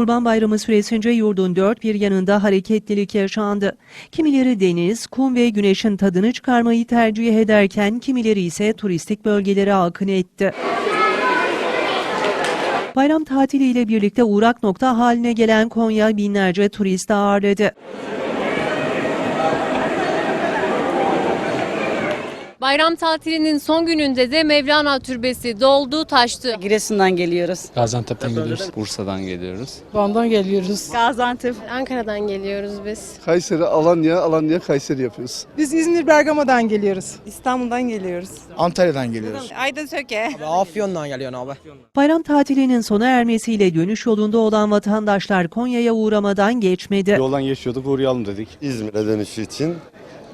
Kurban Bayramı süresince yurdun dört bir yanında hareketlilik yaşandı. Kimileri deniz, kum ve güneşin tadını çıkarmayı tercih ederken kimileri ise turistik bölgelere akın etti. Bayram tatiliyle birlikte uğrak nokta haline gelen Konya binlerce turist ağırladı. Bayram tatilinin son gününde de Mevlana Türbesi doldu taştı. Giresun'dan geliyoruz. Gaziantep'ten geliyoruz. Bursa'dan geliyoruz. Van'dan geliyoruz. Gaziantep. Ankara'dan geliyoruz biz. Kayseri, Alanya, Alanya, Kayseri yapıyoruz. Biz İzmir Bergama'dan geliyoruz. İstanbul'dan geliyoruz. Antalya'dan geliyoruz. Aydın Söke. Afyon'dan geliyorsun abi. Bayram tatilinin sona ermesiyle dönüş yolunda olan vatandaşlar Konya'ya uğramadan geçmedi. Yoldan geçiyorduk uğrayalım dedik. İzmir'e dönüşü için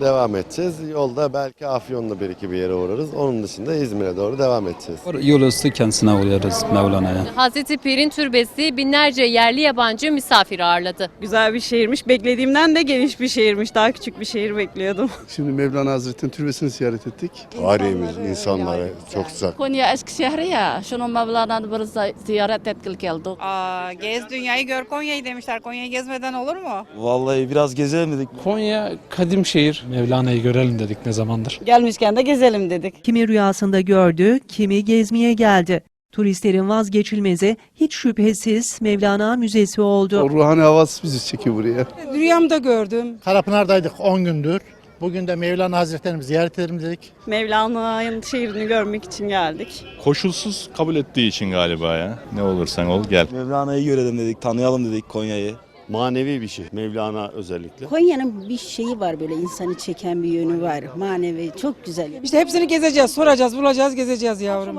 devam edeceğiz. Yolda belki Afyon'da bir iki bir yere uğrarız. Onun dışında İzmir'e doğru devam edeceğiz. Yol üstü kendisine uğrarız Mevlana'ya. Hazreti Pir'in türbesi binlerce yerli yabancı misafir ağırladı. Güzel bir şehirmiş. Beklediğimden de geniş bir şehirmiş. Daha küçük bir şehir bekliyordum. Şimdi Mevlana Hazretleri'nin türbesini ziyaret ettik. Tarihimiz, insanlara çok sıcak. Konya Eskişehir'e ya. Şunun Mevlana'nı bir zi- ziyaret ettik geldik. Aa, gez dünyayı gör Konya'yı demişler. Konya'yı gezmeden olur mu? Vallahi biraz gezelim dedik. Konya kadim şehir. Mevlana'yı görelim dedik ne zamandır. Gelmişken de gezelim dedik. Kimi rüyasında gördü, kimi gezmeye geldi. Turistlerin vazgeçilmezi hiç şüphesiz Mevlana Müzesi O oldu. ruhani havası bizi çekiyor buraya. Rüyamda gördüm. Karapınar'daydık 10 gündür. Bugün de Mevlana Hazretlerimizi ziyaret edelim dedik. Mevlana'nın şehrini görmek için geldik. Koşulsuz kabul ettiği için galiba ya. Ne olursan ol gel. Mevlana'yı görelim dedik, tanıyalım dedik Konya'yı. Manevi bir şey. Mevlana özellikle. Konya'nın bir şeyi var böyle insanı çeken bir yönü var. Manevi çok güzel. İşte hepsini gezeceğiz, soracağız, bulacağız, gezeceğiz yavrum.